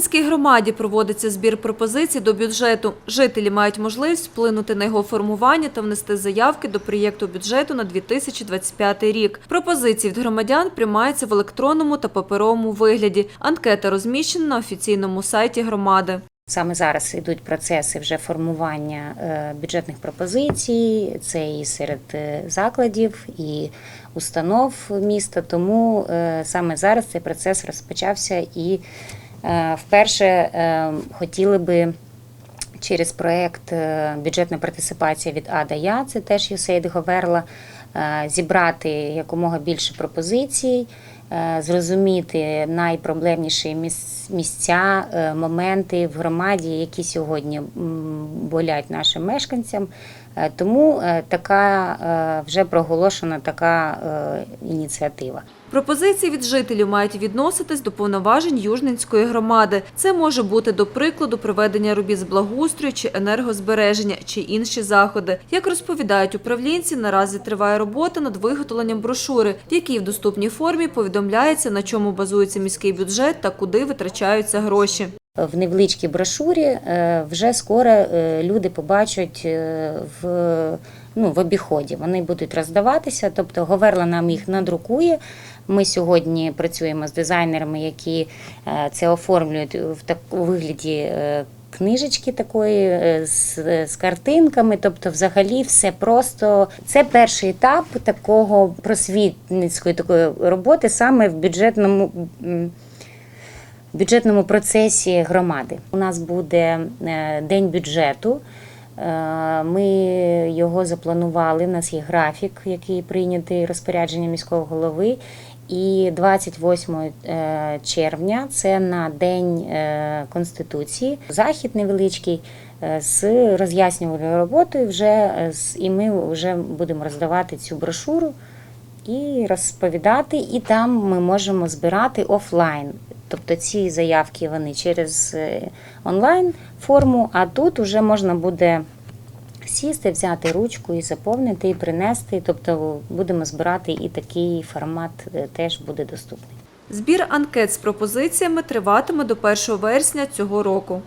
Южненській громаді проводиться збір пропозицій до бюджету. Жителі мають можливість вплинути на його формування та внести заявки до проєкту бюджету на 2025 рік. Пропозиції від громадян приймаються в електронному та паперовому вигляді. Анкета розміщена на офіційному сайті громади. Саме зараз йдуть процеси вже формування е, бюджетних пропозицій. Це і серед е, закладів, і установ міста. Тому е, саме зараз цей процес розпочався і вперше е, хотіли би. Через проект е, бюджетна партисипація від А до Я, це теж Юсейд Говерла, е, зібрати якомога більше пропозицій, е, зрозуміти найпроблемніші місця, е, моменти в громаді, які сьогодні болять нашим мешканцям. Е, Тому е, така е, вже проголошена така ініціатива. Пропозиції від жителів мають відноситись до повноважень Южненської громади. Це може бути, до прикладу, проведення робіт з благоустрою чи енергозбереження, чи інші заходи. Як розповідають управлінці, наразі триває робота над виготовленням брошури, в якій в доступній формі повідомляється, на чому базується міський бюджет та куди витрачаються гроші. В невеличкій брошурі е, вже скоро е, люди побачать е, в, ну, в обіході. Вони будуть роздаватися, тобто Говерла нам їх надрукує. Ми сьогодні працюємо з дизайнерами, які це оформлюють в так вигляді. Книжечки такої з, з картинками, тобто, взагалі, все просто це перший етап такого просвітницької такої роботи саме в бюджетному бюджетному процесі громади. У нас буде е, день бюджету. Е, Ми його запланували. У нас є графік, який прийнятий розпорядження міського голови. І 28 е, червня це на День Конституції. Захід невеличкий з роз'яснювальною роботою. Вже і ми вже будемо роздавати цю брошуру і розповідати, і там ми можемо збирати офлайн. Тобто ці заявки вони через е, онлайн форму, а тут вже можна буде сісти, взяти ручку і заповнити, і принести. Тобто будемо збирати і такий формат е, теж буде доступний. Збір анкет з пропозиціями триватиме до 1 вересня цього року.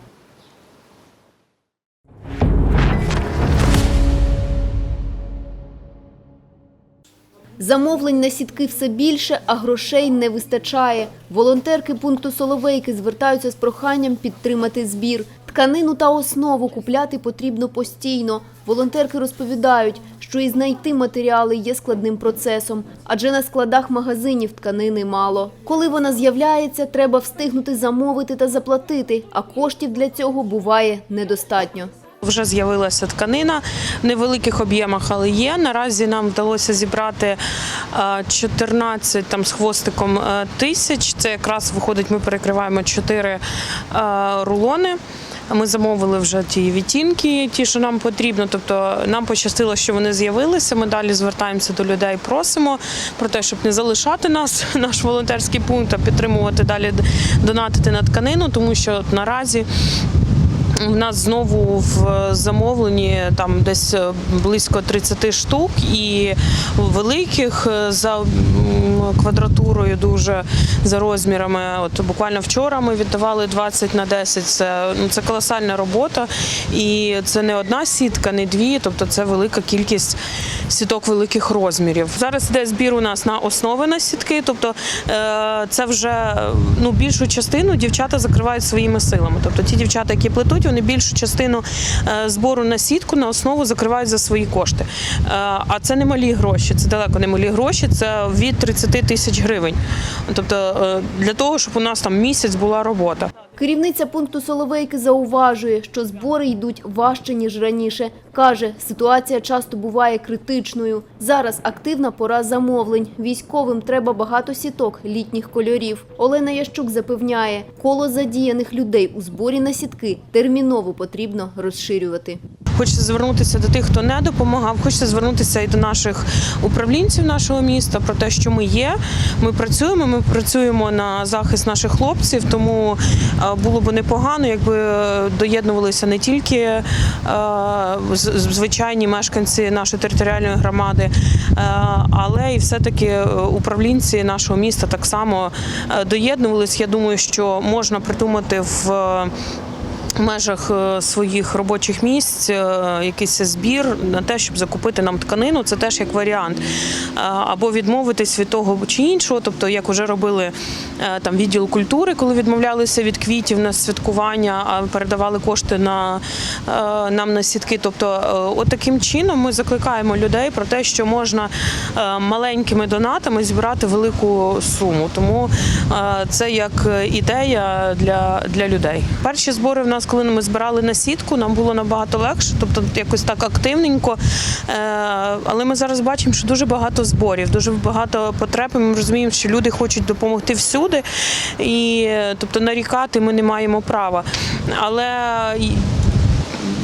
Замовлень на сітки все більше, а грошей не вистачає. Волонтерки пункту Соловейки звертаються з проханням підтримати збір. Тканину та основу купляти потрібно постійно. Волонтерки розповідають, що і знайти матеріали є складним процесом, адже на складах магазинів тканини мало. Коли вона з'являється, треба встигнути замовити та заплатити, а коштів для цього буває недостатньо. Вже з'явилася тканина в невеликих об'ємах, але є. Наразі нам вдалося зібрати е, 14 там з хвостиком е, тисяч. Це якраз виходить, ми перекриваємо 4 е, рулони. Ми замовили вже ті відтінки, ті, що нам потрібно. Тобто нам пощастило, що вони з'явилися. Ми далі звертаємося до людей, просимо про те, щоб не залишати нас, наш волонтерський пункт, а підтримувати далі донатити на тканину, тому що наразі у нас знову в замовленні там десь е, близько 30 штук і великих е, за квадратурою дуже за розмірами. От буквально вчора ми віддавали 20 на 10. Це ну це колосальна робота, і це не одна сітка, не дві. Тобто це велика кількість сіток великих розмірів. Зараз йде збір у нас на основи на сітки. Тобто е, це вже ну більшу частину дівчата закривають своїми силами. Тобто ті дівчата, які плетуть, вони більшу частину е, збору на сітку на основу закривають за свої кошти. Е, А це не малі гроші, це далеко не малі гроші, це від 30 тисяч гривень. Тобто е, для того, щоб у нас там місяць була робота. Керівниця пункту Соловейки зауважує, що збори йдуть важче, ніж раніше. Каже, ситуація часто буває критичною. Зараз активна пора замовлень. Військовим треба багато сіток літніх кольорів. Олена Ящук запевняє, коло задіяних людей у зборі на сітки терміново потрібно розширювати. Хочеться звернутися до тих, хто не допомагав. Хочеться звернутися і до наших управлінців нашого міста про те, що ми є. Ми працюємо. Ми працюємо на захист наших хлопців. Тому е, було б непогано, якби е, доєднувалися не тільки е, звичайні мешканці нашої територіальної громади, але і все-таки управлінці нашого міста так само доєднувались. Я думаю, що можна придумати в. В межах е, своїх робочих місць е, якийсь збір на те, щоб закупити нам тканину, це теж як варіант. Е, Або відмовитись від того чи іншого, тобто як вже робили там відділ культури, коли відмовлялися від квітів на святкування, а передавали кошти на е, нам на сітки. Тобто, е, от таким чином ми закликаємо людей про те, що можна е, маленькими донатами зібрати велику суму. Тому е, це як ідея для, для людей. Перші збори в нас, коли ми збирали на сітку, нам було набагато легше, тобто якось так активненько. Е, Але ми зараз бачимо, що дуже багато зборів, дуже багато потреб. Ми розуміємо, що люди хочуть допомогти всюди, і е, тобто нарікати ми не маємо права. Але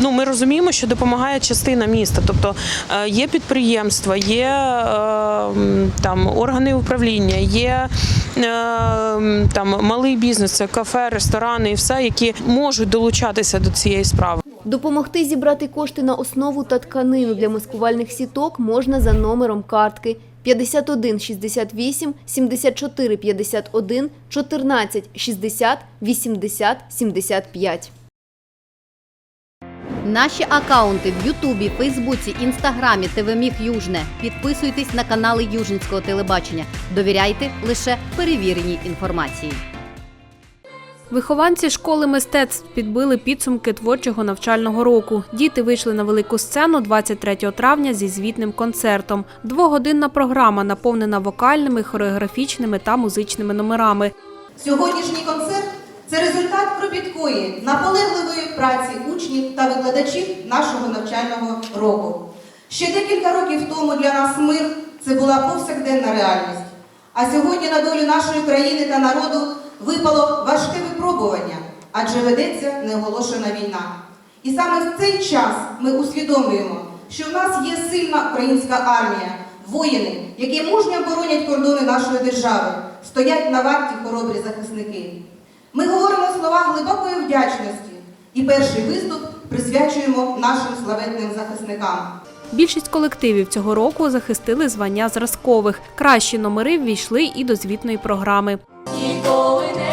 ну, ми розуміємо, що допомагає частина міста. Тобто е, є підприємства, є е, там органи управління, є е, там малий бізнес, це кафе, ресторани і все, які можуть долучатися до цієї справи. Допомогти зібрати кошти на основу та тканину для маскувальних сіток можна за номером картки 51 68 74 51 14 60 80 75. Наші акаунти в Ютубі, Фейсбуці, Інстаграмі, ТВ Южне. Підписуйтесь на канали Южницького телебачення. Довіряйте лише перевіреній інформації. Вихованці школи мистецтв підбили підсумки творчого навчального року. Діти вийшли на велику сцену 23 травня зі звітним концертом. Двогодинна програма наповнена вокальними, хореографічними та музичними номерами. Сьогоднішній концерт це результат кропіткої, наполегливої праці учнів та викладачів нашого навчального року. Ще декілька років тому для нас мир це була повсякденна реальність. А сьогодні на долю нашої країни та народу випало важке випробування, адже ведеться неоголошена війна. І саме в цей час ми усвідомлюємо, що в нас є сильна українська армія, воїни, які мужньо боронять кордони нашої держави, стоять на варті хоробрі захисники. Ми говоримо слова глибокої вдячності і перший виступ присвячуємо нашим славетним захисникам. Більшість колективів цього року захистили звання зразкових. Кращі номери ввійшли і до звітної програми. going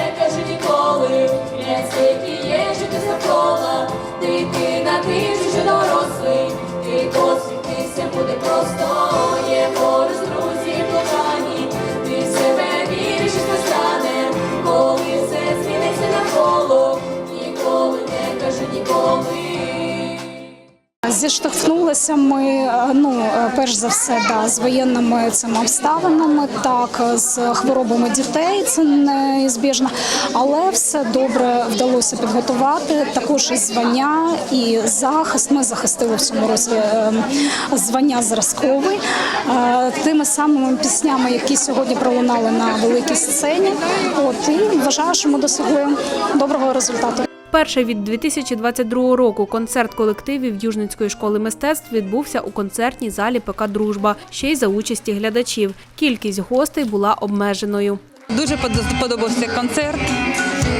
Зіштовхнулися ми е, ну е, перш за все да, з воєнними цими обставинами, так е, з хворобами дітей. Це неізбіжно, але все добре вдалося підготувати. Також і звання і захист. Ми захистили в цьому році звання зразковий тими самими піснями, які сьогодні пролунали на великій сцені. От і вважаю, що ми досягли доброго результату. Перший від 2022 року концерт колективів Южницької школи мистецтв відбувся у концертній залі ПК Дружба, ще й за участі глядачів. Кількість гостей була обмеженою. Дуже под- подобався концерт.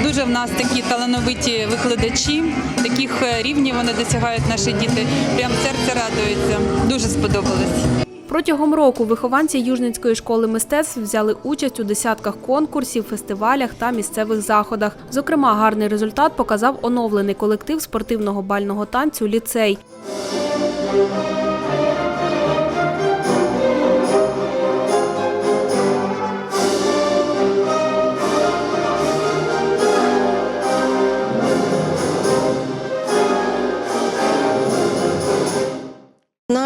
Дуже в нас такі талановиті викладачі, таких е, рівнів вони досягають наші діти. Прям серце радується. Дуже сподобалось. Протягом року вихованці Южницької школи мистецтв взяли участь у десятках конкурсів, фестивалях та місцевих заходах. Зокрема, гарний результат показав оновлений колектив спортивного бального танцю Ліцей.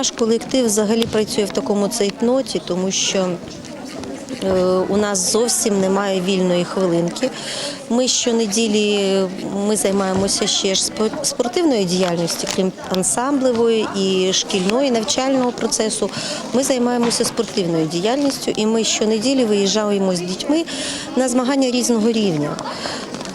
Наш колектив взагалі працює в такому цейтноті, тому що е, у нас зовсім немає вільної хвилинки. Ми щонеділі ми займаємося ще ж спо- спортивною діяльністю, крім ансамблевої і шкільної навчального процесу. Ми займаємося спортивною діяльністю, і ми щонеділі виїжджаємо з дітьми на змагання різного рівня.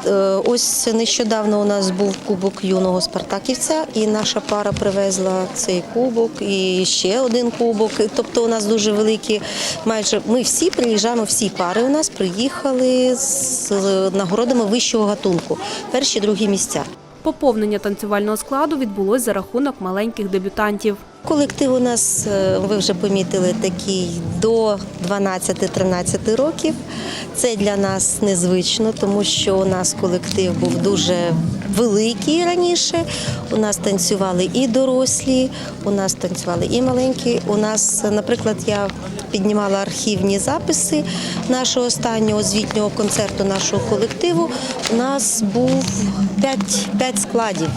Е, Ось нещодавно у нас був кубок юного спартаківця, і наша пара привезла цей кубок і ще один кубок. Тобто у нас дуже великі, майже ми всі приїжджаємо, всі пари у нас приїхали з нагородами вищого гатунку. Перші, другі місця. Поповнення танцювального складу відбулось за рахунок маленьких дебютантів. Колектив у нас, е, ви вже помітили, такий до 12-13 років. Це для нас незвично, тому що у нас колектив був дуже великий раніше. У нас танцювали і дорослі, у нас танцювали і маленькі. У нас, наприклад, я піднімала архівні записи нашого останнього звітнього концерту нашого колективу. У нас був 5, 5 складів.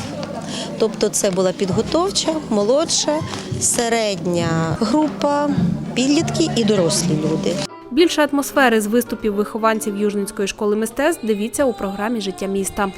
Тобто це була підготовча, молодша, середня група, підлітки і дорослі люди. Більше атмосфери з виступів вихованців Южницької школи мистецтв дивіться у програмі Життя міста.